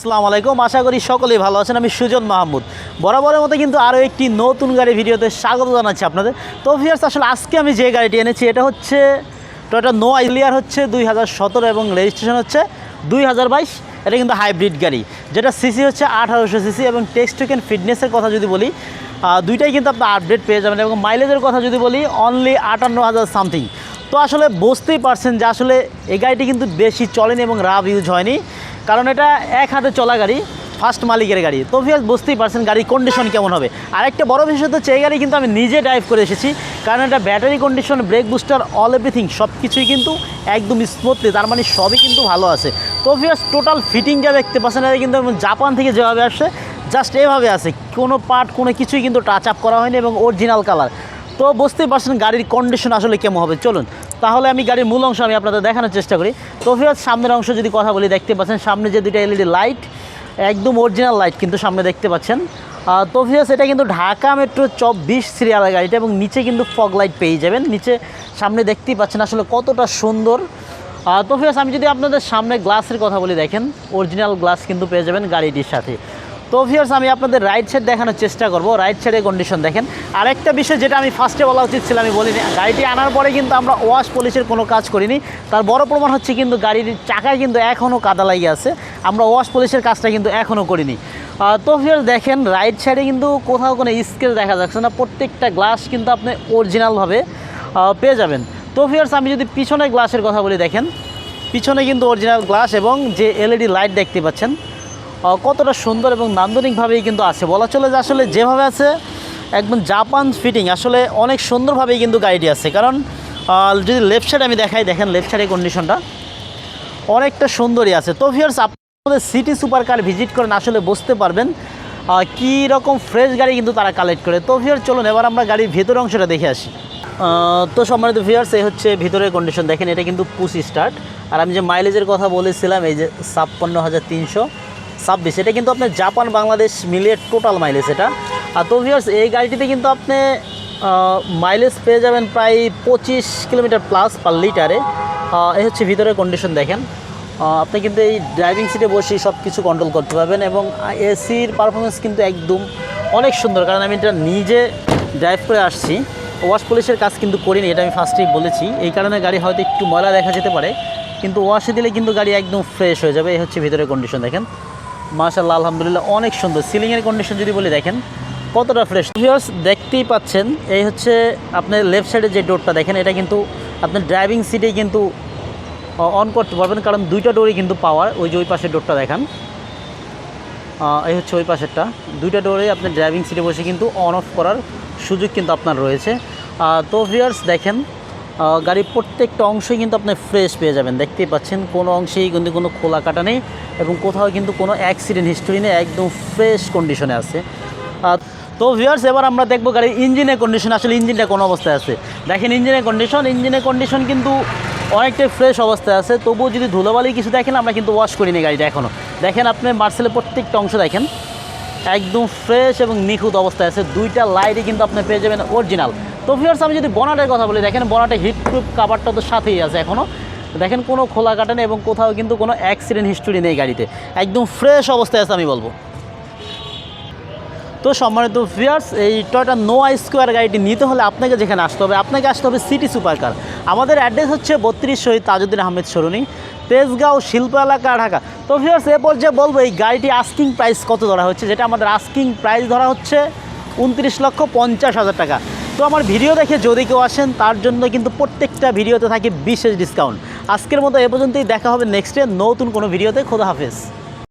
আসসালামু আলাইকুম। আশা করি সকলেই ভালো আছেন। আমি সুজন মাহমুদ। বরাবরের মতো কিন্তু আরও একটি নতুন গাড়ি ভিডিওতে স্বাগত জানাচ্ছি আপনাদের। তো ভিয়ার্স আসলে আজকে আমি যে গাড়িটি এনেছি, এটা হচ্ছে টয়টা নো আইলিয়ার হচ্ছে দুই হাজার সতেরো এবং রেজিস্ট্রেশন হচ্ছে দুই হাজার বাইশ। এটা কিন্তু হাইব্রিড গাড়ি, যেটা সিসি হচ্ছে আঠারোশো সিসি এবং টেক্সট টোকেন ফিটনেসের কথা যদি বলি দুইটাই কিন্তু আপনার আপডেট পেয়ে যাবেন এবং মাইলেজের কথা যদি বলি অনলি আটান্ন হাজার সামথিং তো আসলে বুঝতেই পারছেন যে আসলে এই গাড়িটি কিন্তু বেশি চলেনি এবং রাব ইউজ হয়নি। কারণ এটা এক হাতে চলা গাড়ি ফার্স্ট মালিকের গাড়ি। তো ভিয়াস বুঝতেই পারছেন গাড়ির কন্ডিশন কেমন হবে। আর একটা বড় বিষয় হচ্ছে, এই গাড়ি কিন্তু আমি নিজে ড্রাইভ করে এসেছি, কারণ এটা battery condition brake booster all everything সব কিছুই কিন্তু একদম স্মুথলি তার মানে সবই কিন্তু ভালো আছে। তো ভিয়াস টোটাল ফিটিংটা দেখতে পাচ্ছেন, এটা কিন্তু জাপান থেকে যেভাবে আসছে জাস্ট এভাবে আছে। কোনো পার্ট কোনো কিছুই কিন্তু টাচ আপ করা হয়নি এবং অরিজিনাল কালার তো বুঝতেই পারছেন গাড়ির কন্ডিশন আসলে কেমন হবে। চলুন তাহলে আমি গাড়ির মূল অংশ আমি আপনাদের দেখানোর চেষ্টা করি। তো ফিরত সামনের অংশ যদি কথা বলি, দেখতে পাচ্ছেন সামনে যে দুইটা এলইডি লাইট, একদম অরিজিনাল লাইট কিন্তু সামনে দেখতে পাচ্ছেন। তো ফিরত এটা কিন্তু ঢাকা মেট্রো চব্বিশ সিরিয়ালের গাড়িটা এবং নিচে কিন্তু ফগ লাইট পেয়ে যাবেন। নিচে সামনে দেখতেই পাচ্ছেন আসলে কতটা সুন্দর। তো ফিরত আমি যদি আপনাদের সামনে গ্লাসের কথা বলি, দেখেন অরিজিনাল গ্লাস কিন্তু পেয়ে যাবেন গাড়িটির সাথে। তো ভিউয়ার্স আমি আপনাদের রাইট সাইড দেখানোর চেষ্টা করব। রাইট সাইডের কন্ডিশন দেখেন। আরেকটা বিষয় যেটা আমি ফার্স্টে বলা উচিত ছিল, আমি বলিনি। গাড়িটি আনার পরে কিন্তু আমরা ওয়াশ পলিশের কোনো কাজ করিনি। তার বড় প্রমাণ হচ্ছে কিন্তু গাড়ির চাকায় কিন্তু এখনও কাদা লাগিয়ে আছে। আমরা ওয়াশ পলিশের কাজটা কিন্তু এখনও করিনি। তো ভিউয়ার্স দেখেন রাইট সাইডে কিন্তু কোথাও কোনো স্কেল দেখা যাচ্ছে না। প্রত্যেকটা গ্লাস কিন্তু আপনি অরিজিনালভাবে পেয়ে যাবেন। তো ভিউয়ার্স আমি যদি পিছনে গ্লাসের কথা বলি, দেখেন। পিছনে কিন্তু অরিজিনাল গ্লাস এবং যে এলইডি লাইট দেখতে পাচ্ছেন কতটা সুন্দর এবং নান্দনিকভাবেই কিন্তু আছে। বলা চলে যে আসলে যেভাবে আছে, একদম জাপান ফিটিং। আসলে অনেক সুন্দরভাবেই কিন্তু গাড়িটি আছে। কারণ যদি লেফট সাইড আমি দেখাই, দেখেন লেফট সাইডের কন্ডিশনটা অনেকটা সুন্দরই আছে। তো ভিউয়ার্স আপনাদের সিটি সুপার কার ভিজিট করেন, আসলে বুঝতে পারবেন কী রকম ফ্রেশ গাড়ি কিন্তু তারা কালেক্ট করে। তো ভিউয়ার চলুন, এবার আমরা গাড়ির ভেতর অংশটা দেখে আসি। তো সম্মানিত ভিউয়ার্স এই হচ্ছে ভিতরের কন্ডিশন দেখেন, এটা কিন্তু পুসি স্টার্ট আর আমি যে মাইলেজের কথা বলেছিলাম, এই যে ছাপ্পান্ন হাজার তিনশো। ছাব্বিশ, এটা কিন্তু আপনার জাপান বাংলাদেশ মিলিয়ে টোটাল মাইলেজ এটা। আর তো ভিউয়ার্স এই গাড়িটিতে কিন্তু আপনি মাইলেজ পেয়ে যাবেন প্রায় পঁচিশ কিলোমিটার প্লাস পার লিটারে এই হচ্ছে ভিতরের কন্ডিশন দেখেন। আপনি কিন্তু এই ড্রাইভিং সিটে বসে সব কিছু কন্ট্রোল করতে পারবেন এবং এসির পারফরমেন্স কিন্তু একদম অনেক সুন্দর। কারণ আমি এটা নিজে ড্রাইভ করে আসছি। ওয়াশ পলিশের কাজ কিন্তু করিনি, এটা আমি ফার্স্টেই বলেছি। এই কারণে গাড়ি হয়তো একটু ময়লা দেখা যেতে পারে, কিন্তু ওয়াশে দিলে কিন্তু গাড়ি একদম ফ্রেশ হয়ে যাবে। এই হচ্ছে ভিতরের কন্ডিশন দেখেন। মাশাল্লাহ আলহামদুলিল্লাহ, অনেক সুন্দর। সিলিংয়ের কন্ডিশন যদি বলি দেখেন, কতটা ফ্রেশ ভিউয়ার্স দেখতেই পাচ্ছেন, এই হচ্ছে আপনার লেফট সাইডে যে ডোরটা দেখেন, এটা কিন্তু আপনার ড্রাইভিং সিটেই কিন্তু অন করতে পারবেন, কারণ দুইটা ডোরই কিন্তু পাওয়ার ওই যে ওই পাশের ডোরটা দেখান। এই হচ্ছে ওই পাশেরটা। দুইটা ডোরে আপনার ড্রাইভিং সিটে বসে কিন্তু অন অফ করার সুযোগ কিন্তু আপনার রয়েছে। তো ভিউয়ার্স দেখেন গাড়ির প্রত্যেকটা অংশই কিন্তু আপনি ফ্রেশ পেয়ে যাবেন। দেখতেই পাচ্ছেন, কোনো অংশেই কিন্তু কোনো খোলা কাটা নেই এবং কোথাও কিন্তু কোনো অ্যাক্সিডেন্ট হিস্টোরি নেই, একদম ফ্রেশ কন্ডিশনে আছে। তো ভিউয়ার্স এবার আমরা দেখব গাড়ির ইঞ্জিনের কন্ডিশন আসলে ইঞ্জিনটা কোন অবস্থায় আছে। দেখেন ইঞ্জিনের কন্ডিশন ইঞ্জিনের কন্ডিশন কিন্তু অনেকটাই ফ্রেশ অবস্থায় আছে। তবুও যদি ধুলোবালি কিছু দেখেন, আমরা কিন্তু ওয়াশ করি করিনি গাড়িটা এখনও দেখেন আপনি মার্সেলের প্রত্যেকটা অংশ দেখেন, একদম ফ্রেশ এবং নিখুঁত অবস্থায় আছে। দুইটা লাইটই কিন্তু আপনি পেয়ে যাবেন অরিজিনাল তো ভিউয়ার্স আমি যদি বনাটের কথা বলি, দেখেন বনাটে হিটপ্রুফ কাভারটা তো সাথেই আছে এখনও দেখেন কোনো খোলা কাটা নেই এবং কোথাও কিন্তু কোনো অ্যাক্সিডেন্ট হিস্টোরি নেই গাড়িতে। একদম ফ্রেশ অবস্থায় আছে আমি বলব। তো সম্মানিত ভিউয়ার্স এই টয়টা নো আই স্কোয়ার গাড়িটি নিতে হলে আপনাকে যেখানে আসতে হবে, আপনাকে আসতে হবে সিটি সুপার কার আমাদের অ্যাড্রেস হচ্ছে বত্রিশ শহীদ তাজউদ্দিন আহমেদ সরুনি তেজগাঁও শিল্প এলাকা ঢাকা তো ভিউয়ার্স এ পর্যায়ে বলব, এই গাড়িটি আস্কিং প্রাইস কত ধরা হচ্ছে, যেটা আমাদের আস্কিং প্রাইস ধরা হচ্ছে উনত্রিশ লক্ষ পঞ্চাশ হাজার টাকা। তো আমার ভিডিও দেখে যদি কেউ আসেন, তার জন্য কিন্তু প্রত্যেকটা ভিডিওতে থাকে বিশেষ ডিসকাউন্ট আজকের মতো এ পর্যন্তই, দেখা হবে নেক্সট ডে নতুন কোনো ভিডিওতে। খোদা হাফেজ।